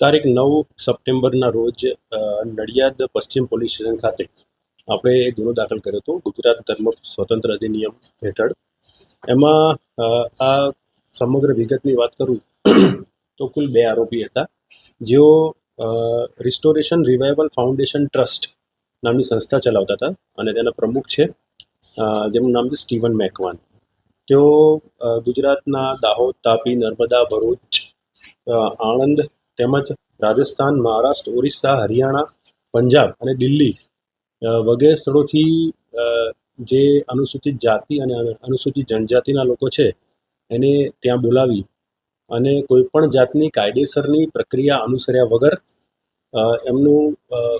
તારીખ નવ સપ્ટેમ્બરના રોજ નડિયાદ પશ્ચિમ પોલીસ સ્ટેશન ખાતે આપણે ગુનો દાખલ કર્યો હતો, ગુજરાત ધર્મ સ્વતંત્ર અધિનિયમ હેઠળ. એમાં આ સમગ્ર વિગતની વાત કરું તો કુલ બે આરોપી હતા. જેઓ રિસ્ટોરેશન રિવાઇવલ ફાઉન્ડેશન ટ્રસ્ટ નામની સંસ્થા ચલાવતા હતા અને તેના પ્રમુખ છે જેમનું નામ છે સ્ટીવન મેકવાન. તેઓ ગુજરાતના દાહોદ, તાપી, નર્મદા, ભરૂચ આણંદ તેમજ રાજસ્થાન, મહારાષ્ટ્ર, ઓરિસ્સા, હરિયાણા, પંજાબ અને દિલ્હી વગેરે સ્થળોથી જે અનુસૂચિત જાતિ અને અનુસૂચિત જનજાતિના લોકો છે, એને ત્યાં બોલાવી અને કોઈપણ જાતની કાયદેસરની પ્રક્રિયા અનુસર્યા વગર એમનું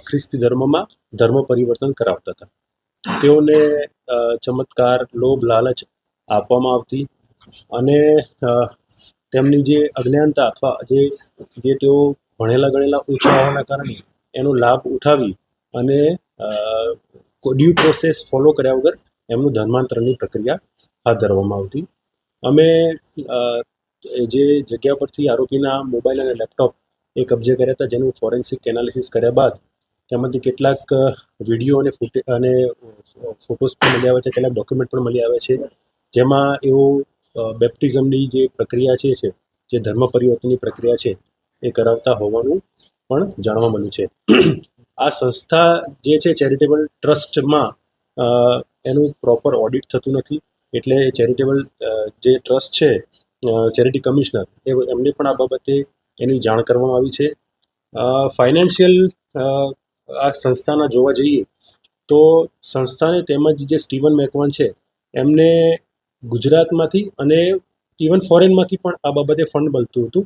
ખ્રિસ્તી ધર્મમાં ધર્મ પરિવર્તન કરાવતા હતા. તેઓને ચમત્કાર, લોભ, લાલચ આપવામાં આવતી અને તેમની જે અજ્ઞાનતા અથવા જે જે તેઓ ભણેલા ગણેલા ઓછા હોવાના કારણે એનો લાભ ઉઠાવી અને ડ્યુ પ્રોસેસ ફોલો કર્યા વગર એમનું ધર્માંતરણની પ્રક્રિયા હાથ ધરવામાં આવતી. અમે જે જગ્યા પરથી આરોપીના મોબાઈલ અને લેપટોપ એ કબજે કર્યા હતા, જેનું ફોરેન્સિક એનાલિસિસ કર્યા બાદ તેમાંથી કેટલાક વીડિયો અને ફૂટે, અને ફોટોસ પણ મળી આવે છે, કેટલાક ડોક્યુમેન્ટ પણ મળી આવે છે, જેમાં એઓ બેપ્ટિઝમની જે પ્રક્રિયા છે છે, જે ધર્મ પરિવર્તનની પ્રક્રિયા છે, એ કરાવતા હોવાનું પણ જાણવા મળ્યું છે. આ સંસ્થા જે છે, ચેરિટેબલ ટ્રસ્ટમાં એનું પ્રોપર ઓડિટ થતું નથી. એટલે ચેરિટેબલ જે ટ્રસ્ટ છે ચેરિટી કમિશનર, એ એમને પણ આ બાબતે એની જાણ કરવામાં આવી છે. ફાઇનાન્શિયલ આ સંસ્થાના જોવા જઈએ તો સંસ્થાને તેમજ જે સ્ટીવન મેકવાન છે, એમને ગુજરાતમાંથી અને ઇવન ફોરેનમાંથી પણ આ બાબતે ફંડ મળતું હતું.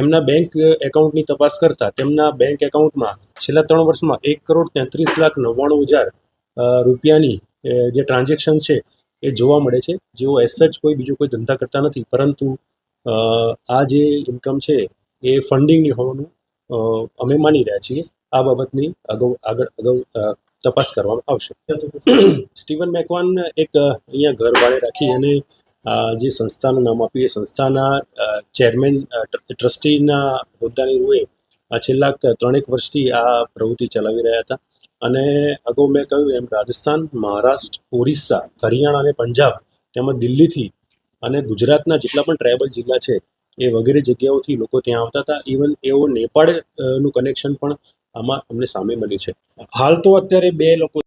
એમના બેંક એકાઉન્ટની તપાસ કરતા તેમના બેંક એકાઉન્ટમાં છેલ્લા ત્રણ વર્ષમાં એક કરોડ તેત્રીસ લાખ નવ્વાણું હજાર રૂપિયાની જે ટ્રાન્ઝેક્શન છે એ જોવા મળે છે. જેઓ એસ સચ કોઈ બીજો કોઈ ધંધા કરતા નથી. પરંતુ આ જે ઇન્કમ છે એ ફંડિંગની હોવાનું અમે માની રહ્યા છીએ. આ બાબતની અગાઉ આગળ, અગાઉ તપાસ કરવામાં આવશે. સ્ટીવન મેકવાન એક અહીંયા ઘર ભાડે રાખી અને જે સંસ્થાનું નામ આપ્યું એ સંસ્થાના ચેરમેન ટ્રસ્ટીના હોદ્દાની રૂએ છેલ્લા ત્રણેક વર્ષથી આ પ્રવૃત્તિ ચલાવી રહ્યા હતા. અને અગાઉ મેં કહ્યું એમ રાજસ્થાન મહારાષ્ટ્ર ઓરિસ્સા હરિયાણા અને પંજાબ તેમજ દિલ્હીથી અને ગુજરાતના જેટલા પણ ટ્રાયબલ જિલ્લા છે એ વગેરે જગ્યાઓથી લોકો ત્યાં આવતા હતા. ઇવન એઓ નેપાળનું કનેક્શન પણ આમાં અમને સામે મળ્યું છે. હાલ તો અત્યારે બે લોકો